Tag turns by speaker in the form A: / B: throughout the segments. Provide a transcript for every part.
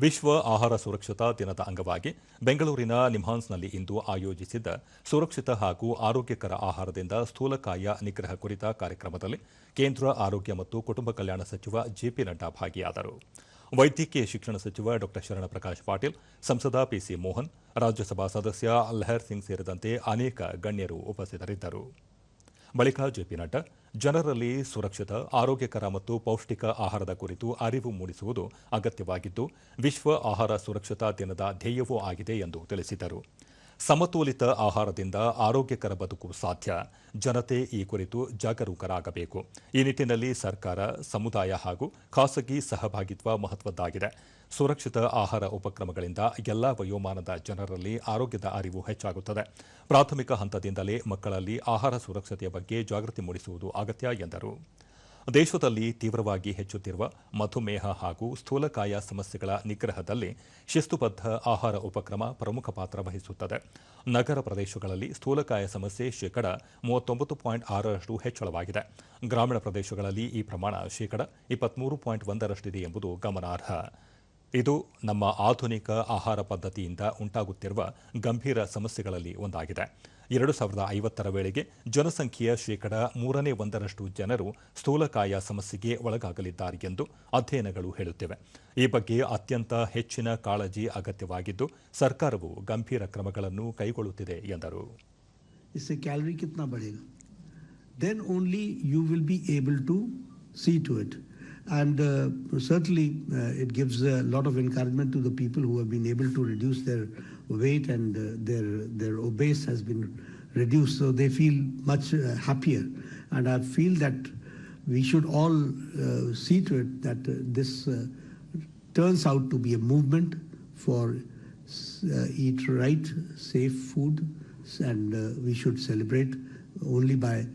A: ವಿಶ್ವ ಆಹಾರ ಸುರಕ್ಷತಾ ದಿನದ ಅಂಗವಾಗಿ ಬೆಂಗಳೂರಿನ ನಿಮ್ಹಾನ್ಸ್ನಲ್ಲಿ ಇಂದು ಆಯೋಜಿಸಿದ್ದ ಸುರಕ್ಷಿತ ಹಾಗೂ ಆರೋಗ್ಯಕರ ಆಹಾರದಿಂದ ಸ್ಥೂಲಕಾಯ ನಿಗ್ರಹ ಕುರಿತ ಕಾರ್ಯಕ್ರಮದಲ್ಲಿ ಕೇಂದ್ರ ಆರೋಗ್ಯ ಮತ್ತು ಕುಟುಂಬ ಕಲ್ಯಾಣ ಸಚಿವ ಜೆಪಿ ನಡ್ಡಾ ಭಾಗಿಯಾದರು. ವೈದ್ಯಕೀಯ ಶಿಕ್ಷಣ ಸಚಿವ ಡಾ ಶರಣಪ್ರಕಾಶ್ ಪಾಟೀಲ್, ಸಂಸದ ಪಿಸಿ ಮೋಹನ್, ರಾಜ್ಯಸಭಾ ಸದಸ್ಯ ಲಹರ್ ಸಿಂಗ್ ಸೇರಿದಂತೆ ಅನೇಕ ಗಣ್ಯರು ಉಪಸ್ಥಿತರಿದ್ದರು. ಬಳಿಕ ಜೆಪಿ ನಡ್ಡಾ, ಜನರಲ್ಲಿ ಸುರಕ್ಷಿತ, ಆರೋಗ್ಯಕರ ಮತ್ತು ಪೌಷ್ಟಿಕ ಆಹಾರದ ಕುರಿತು ಅರಿವು ಮೂಡಿಸುವುದು ಅಗತ್ಯವಾಗಿದ್ದು, ವಿಶ್ವ ಆಹಾರ ಸುರಕ್ಷತಾ ದಿನದ ಧ್ಯೇಯವೂ ಆಗಿದೆ ಎಂದು ತಿಳಿಸಿದರು. ಸಮತೋಲಿತ ಆಹಾರದಿಂದ ಆರೋಗ್ಯಕರ ಬದುಕು ಸಾಧ್ಯ. ಜನತೆ ಈ ಕುರಿತು ಜಾಗರೂಕರಾಗಬೇಕು. ಈ ನಿಟ್ಟಿನಲ್ಲಿ ಸರ್ಕಾರ, ಸಮುದಾಯ ಹಾಗೂ ಖಾಸಗಿ ಸಹಭಾಗಿತ್ವ ಮಹತ್ವದ್ದಾಗಿದೆ. ಸುರಕ್ಷಿತ ಆಹಾರ ಉಪಕ್ರಮಗಳಿಂದ ಎಲ್ಲಾ ವಯೋಮಾನದ ಜನರಲ್ಲಿ ಆರೋಗ್ಯದ ಅರಿವು ಹೆಚ್ಚಾಗುತ್ತದೆ. ಪ್ರಾಥಮಿಕ ಹಂತದಿಂದಲೇ ಮಕ್ಕಳಲ್ಲಿ ಆಹಾರ ಸುರಕ್ಷತೆಯ ಬಗ್ಗೆ ಜಾಗೃತಿ ಮೂಡಿಸುವುದು ಅಗತ್ಯ, ಎಂದರು. ದೇಶದಲ್ಲಿ ತೀವ್ರವಾಗಿ ಹೆಚ್ಚುತ್ತಿರುವ ಮಧುಮೇಹ ಹಾಗೂ ಸ್ಥೂಲಕಾಯ ಸಮಸ್ಯೆಗಳ ನಿಗ್ರಹದಲ್ಲಿ ಶಿಸ್ತುಬದ್ಧ ಆಹಾರ ಉಪಕ್ರಮ ಪ್ರಮುಖ ಪಾತ್ರ ವಹಿಸುತ್ತದೆ. ನಗರ ಪ್ರದೇಶಗಳಲ್ಲಿ ಸ್ಥೂಲಕಾಯ ಸಮಸ್ಯೆ ಶೇಕಡ ಮೂವತ್ತೊಂಬತ್ತು ಪಾಯಿಂಟ್ ಆರರಷ್ಟು ಹೆಚ್ಚಳವಾಗಿದೆ. ಗ್ರಾಮೀಣ ಪ್ರದೇಶಗಳಲ್ಲಿ ಈ ಪ್ರಮಾಣ ಶೇಕಡ ಇಪ್ಪತ್ಮೂರು ಪಾಯಿಂಟ್ ಒಂದರಷ್ಟಿದೆ ಎಂಬುದು ಗಮನಾರ್ಹ. ಇದು ನಮ್ಮ ಆಧುನಿಕ ಆಹಾರ ಪದ್ಧತಿಯಿಂದ ಉಂಟಾಗುತ್ತಿರುವ ಗಂಭೀರ ಸಮಸ್ಯೆಗಳಲ್ಲಿ ಒಂದಾಗಿದೆ. ಎರಡು ಸಾವಿರದ ಐವತ್ತರ ವೇಳೆಗೆ ಜನಸಂಖ್ಯೆಯ ಶೇಕಡ ಮೂರನೇ ಒಂದರಷ್ಟು ಜನರು ಸ್ಥೂಲಕಾಯ ಸಮಸ್ಯೆಗೆ ಒಳಗಾಗಲಿದ್ದಾರೆ ಎಂದು ಅಧ್ಯಯನಗಳು ಹೇಳುತ್ತಿವೆ. ಈ ಬಗ್ಗೆ ಅತ್ಯಂತ ಹೆಚ್ಚಿನ ಕಾಳಜಿ ಅಗತ್ಯವಾಗಿದ್ದು ಸರ್ಕಾರವು ಗಂಭೀರ ಕ್ರಮಗಳನ್ನು ಕೈಗೊಳ್ಳುತ್ತಿದೆ ಎಂದರು.
B: ಕ್ಯಾಲರಿ ಕಿತ್ನಾ ಬಡೇಗಾ then only you will be able to see to it and uh, certainly uh, it gives a lot of encouragement to the people who have been able to reduce their weight and uh, their their obese has been reduced. So they feel much happier. And i feel that we should all see to it that this turns out to be a movement for eat right safe food. And we should celebrate only by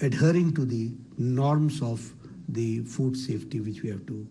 B: adhering to the norms of the food safety which we have to